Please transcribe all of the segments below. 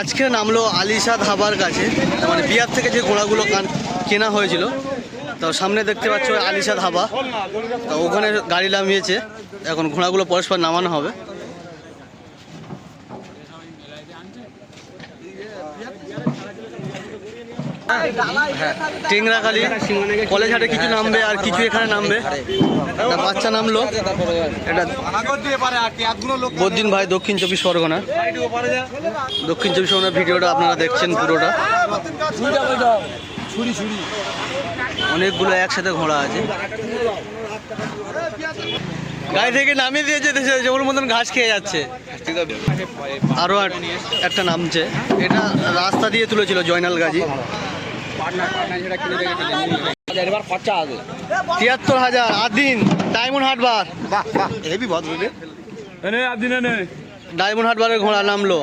আজকে নামলো আলিশা ধাবার কাছে। মানে বিয়ার থেকে যে ঘোড়াগুলো কেনা হয়েছিল। তো সামনে দেখতে পাচ্ছ আলিশা ধাবা। তো ওখানে গাড়ি নামিয়েছে। এখন ঘোড়াগুলো পরস্পর নামানো হবে। টেংরাখালি কলেজ হাটে কিছু নামবে আর কিছু এখানে নামবে। বাচ্চা নামলো। এটা ভাই দক্ষিণ চব্বিশ পরগনা। দক্ষিণ চব্বিশ পরগনার ভিডিওটা আপনারা দেখছেন পুরোটা। অনেকগুলো একসাথে ঘোড়া আছে। গাড়ি থেকে নামিয়ে দিয়েছে দেশে যেমন মতন ঘাস খেয়ে যাচ্ছে। আরও একটা নামছে। এটা রাস্তা দিয়ে তুলেছিল জয়নাল গাজী। তিয়াত্তর হাজার আদিন ডায়মন্ড হাটবার। হেভি ভদ্র রে। ডায়মন্ড হাটবারের ঘোড়া নামলো।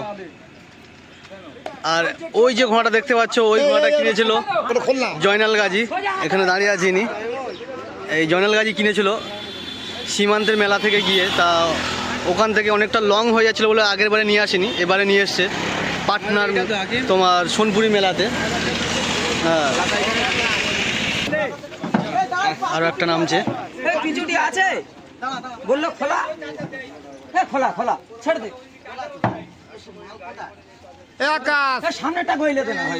আর ওই যে ঘোড়াটা দেখতে পাচ্ছ ওই ঘোড়াটা কিনেছিল জয়নাল গাজী। এখানে দাঁড়িয়ে আছে ইনি। এই জয়নাল গাজী কিনেছিল সীমান্তের মেলা থেকে গিয়ে। তা ওখান থেকে অনেকটা লং হয়ে যাচ্ছিল বলে আগের বারে নিয়ে আসেনি এবারে নিয়ে এসছে। পাটনার তোমার সোনপুরি মেলাতে। হ্যাঁ আরও একটা নামছে এ, পিছুটি আছে বলল খোলা এ, খোলা খোলা ছেড়ে দে আকাশ এ, সামনেটা গইলে দে না ভাই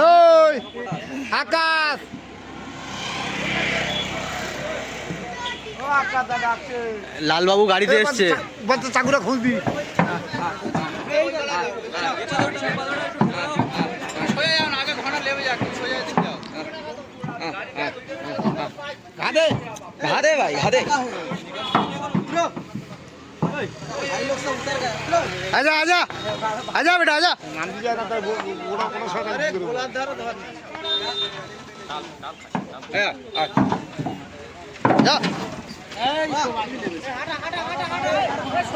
ওই আকাশ লালবাবু গাড়িতে এসছে বলতে চাকুরা ঘাটে হাদে ভাই হাদে আজা আজা আজা বেটা আজা। নামতে যায় না তাই ও- ওরা কোনো সরকার কি করবে? যা।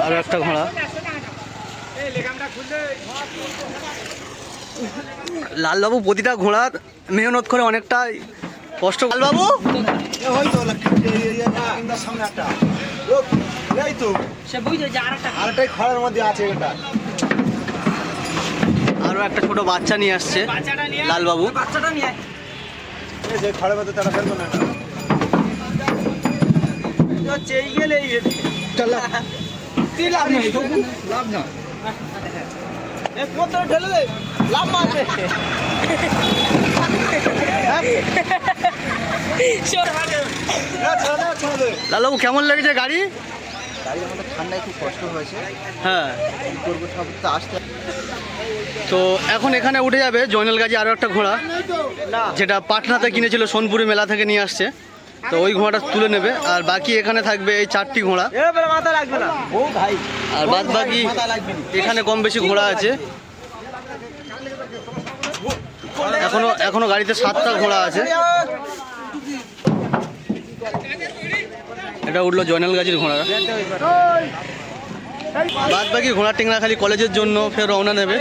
আর একটা ঘোড়া। লালবাবু প্রতিটা ঘোড়ার মেহনত করে অনেকটা কষ্ট সে যে আর খড়ের মধ্যে আছে এটা। আরও একটা ছোট বাচ্চা নিয়ে আসছে লালবাবু। বাচ্চাটা নিয়ে যে খড়ের মধ্যে তারা ফেলব না। গেলে এই লাভ নেই। লাভ না ঢেলে লাভ মারবে। লালবাবু কেমন লেগেছে গাড়ি গাড়ি আমাদের ঠান্ডায় খুব কষ্ট হয়েছে হ্যাঁ করব সব তো আসতে তো এখন এখানে উঠে যাবে জয়নাল গাজী আরও একটা ঘোড়া যেটা পাটনাতে কিনেছিল সোনপুরি মেলা থেকে নিয়ে আসছে তো ওই ঘোড়াটা তুলে নেবে আর বাকি এখানে থাকবে এই চারটি ঘোড়া এবারে মাথা লাগবে না ও ভাই আর বাদ বাকি এখানে কম বেশি ঘোড়া আছে এখনও এখনও গাড়িতে সাতটা ঘোড়া আছে এটা উঠল জয়নাল গাজীর ঘোড়া। বাদ বাকি ঘোড়া টেংরা খালি কলেজের জন্য ফের রওনা নেবে